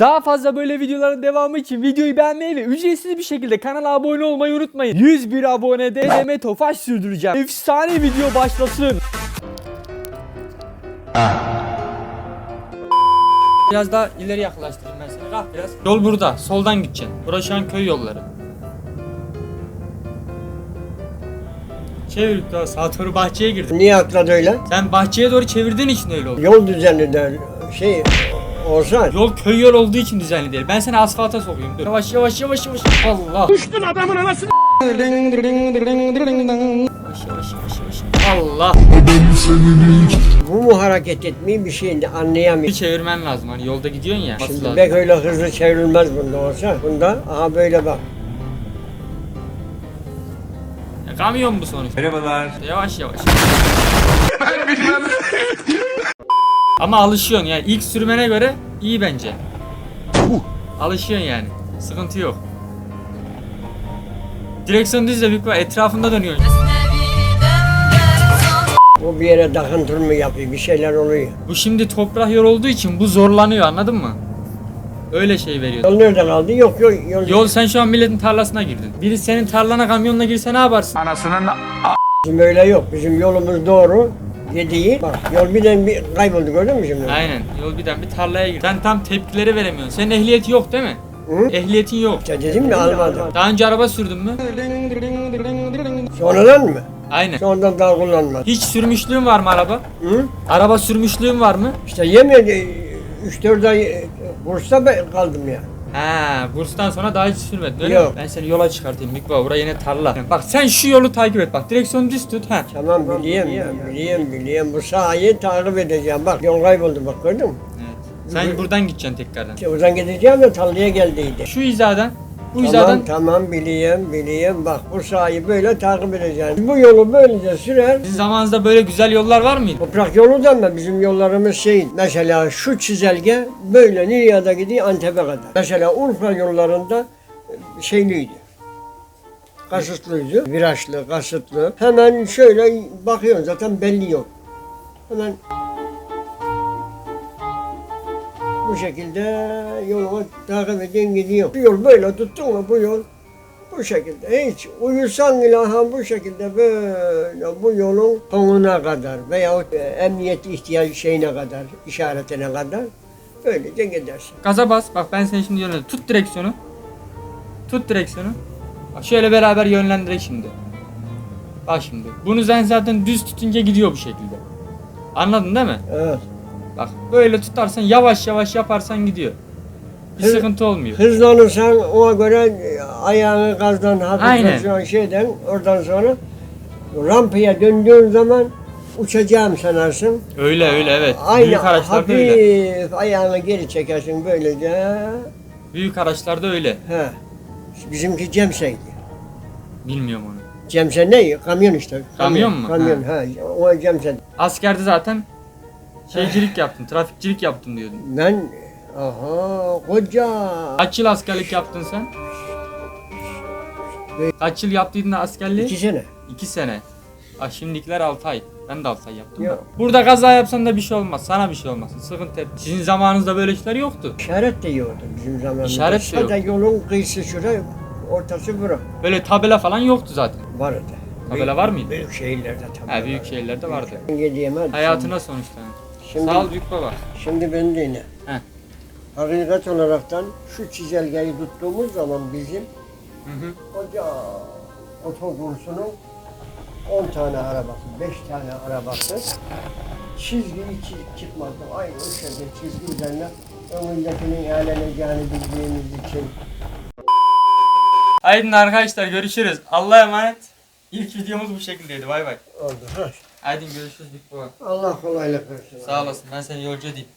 Daha fazla böyle videoların devamı için videoyu beğenmeyi ve ücretsiz bir şekilde kanala abone olmayı unutmayın. 101 abonede Deme Tofaş sürdüreceğim. Efsane video başlasın. Biraz daha ileri yaklaştırayım ben seni. Kalk biraz. Yol burada. Soldan gideceksin. Burası şu an köy yolları. Çevir daha sağa doğru bahçeye girdin. Niye atladı öyle? Sen bahçeye doğru çevirdiğin için öyle oldu. Yol düzeni de şey olsa Yol köy yol olduğu için düzenli değil. Ben seni asfalta sokayım. Dur. Yavaş yavaş yavaş yavaş. Allah. Düştün adamın anasını. Yavaş yavaş yavaş yavaş. Allah. bu mu hareket etmeyi bir şeyini Bir anlayamıyorum. çevirmen lazım. Hani yolda gidiyorsun ya. Basın Şimdi lazım. bek öyle hızlı çevrilmez bunda olsa. Bunda aha böyle bak. Ya, kamyon bu sonuçta. Merhabalar. Yavaş yavaş. Ama alışıyorsun yani ilk sürmene göre iyi bence. Alışıyorsun yani. Sıkıntı yok. Direksiyon düz de büyük bir etrafında dönüyorsun. Bu bir yere takıntı mı yapıyor bir şeyler oluyor. Bu şimdi toprak yol olduğu için bu zorlanıyor anladın mı? Öyle şey veriyor. Yol nerede kaldı? Yok yok yol. Yol sen şu an milletin tarlasına girdin. Biri senin tarlana kamyonla girse ne yaparsın? Anasının Bizim öyle yok. Bizim yolumuz doğru. Yediği. Bak yol birden bir kayboldu gördün mü şimdi? Aynen. Yol birden bir tarlaya gir. Sen tam tepkileri veremiyorsun. Senin ehliyeti yok değil mi? Hı? Ehliyetin yok. İşte dedim mi almadım. Daha önce araba sürdün mü? Sonradan mı? Aynen. Sonradan daha kullanmadım. Hiç sürmüşlüğün var mı araba? Hı? Araba sürmüşlüğün var mı? İşte yemedi. 3-4 ay e, Bursa'da ben kaldım ya. Ha, burstan sonra daha hiç sürmedin öyle Yok. mi? Ben seni yola çıkartayım Baba. Buraya yine tarla. Bak sen şu yolu takip et. Bak direksiyonu düz tut. Ha. Tamam biliyorum ya, biliyorum biliyorum. Bu sahayı takip edeceğim. Bak yol kayboldu bak gördün mü? Evet. Sen buradan gideceksin tekrardan. İşte oradan gideceğim de tarlaya geldiydi. Şu hizadan, bu Tamam hizadan tamam biliyorum biliyorum. Bak bu sahayı böyle takip edeceğim. Bu yolu böylece sürer. sizin zamanınızda böyle güzel yollar var mıydı? Toprak yolu da bizim yollarımız şey mesela şu çizelge böyle Nirya'da gidiyor Antep'e kadar. Mesela Urfa yollarında e, şeyliydi. Kasıtlıydı. Virajlı, kasıtlı. Hemen şöyle bakıyorsun zaten belli yok. Hemen bu şekilde yoluma takip edin gidiyor. Bu yol böyle tuttun mu bu yol bu şekilde hiç uyusan bile ha bu şekilde böyle bu yolun sonuna kadar veyahut e, emniyet ihtiyacı şeyine kadar işaretine kadar böylece gidersin. Gaza bas. Bak ben seni şimdi yönlendireyim. Tut direksiyonu. Tut direksiyonu. Bak şöyle beraber yönlendirek şimdi. Bak şimdi. Bunu sen zaten düz tutunca gidiyor bu şekilde. Anladın değil mi? Evet. Bak böyle tutarsan yavaş yavaş yaparsan gidiyor. Bir Hı- sıkıntı olmuyor. Hızlanırsan ona göre ayağını gazdan Aynen. şeyden oradan sonra rampaya döndüğün zaman uçacağım sanarsın. Öyle öyle evet. Aynı Büyük araçlarda hafif öyle. ayağını geri çekersin böylece. Büyük araçlarda öyle. He. Bizimki Cemse'ydi. Bilmiyorum onu. Cemse ne? Kamyon işte. Kamyon mu? Kamyon. Ha. O Cemse. Askerde zaten şeycilik yaptın, trafikçilik yaptın diyordun. Ben aha koca Kaç yıl askerlik yaptın sen? Kaç yıl yaptıydın askerliği? iki sene. İki sene. Ah şimdikiler 6 ay. Ben de 6 ay yaptım. da. Yok. Burada kaza yapsan da bir şey olmaz. Sana bir şey olmaz. Sıkıntı et. Sizin zamanınızda böyle işler yoktu. İşaret de yoktu bizim zamanımızda. İşaret de Sadece yolun kıyısı şuraya, ortası bura. Böyle tabela falan yoktu zaten. Vardı. Tabela var mıydı? Büyük şehirlerde tabii. Ha büyük şehirlerde vardı. Gideyim hadi. Hayatına sonuçta. Şimdi, Sağ ol büyük baba. Şimdi ben dinle. Heh. Hakikat olaraktan şu çizelgeyi tuttuğumuz zaman bizim Hı hı. koca otokursunun 10 tane arabası, 5 tane arabası çizgi hiç çıkmadı. Aynı o şekilde çizgi üzerine önündekinin eğleneceğini bildiğimiz için Haydi arkadaşlar görüşürüz. Allah'a emanet. İlk videomuz bu şekildeydi. Bay bay. oldu. Ha. Haydi görüşürüz baba. Allah kolaylık versin. Sağ olasın. Ben seni yolcu edeyim.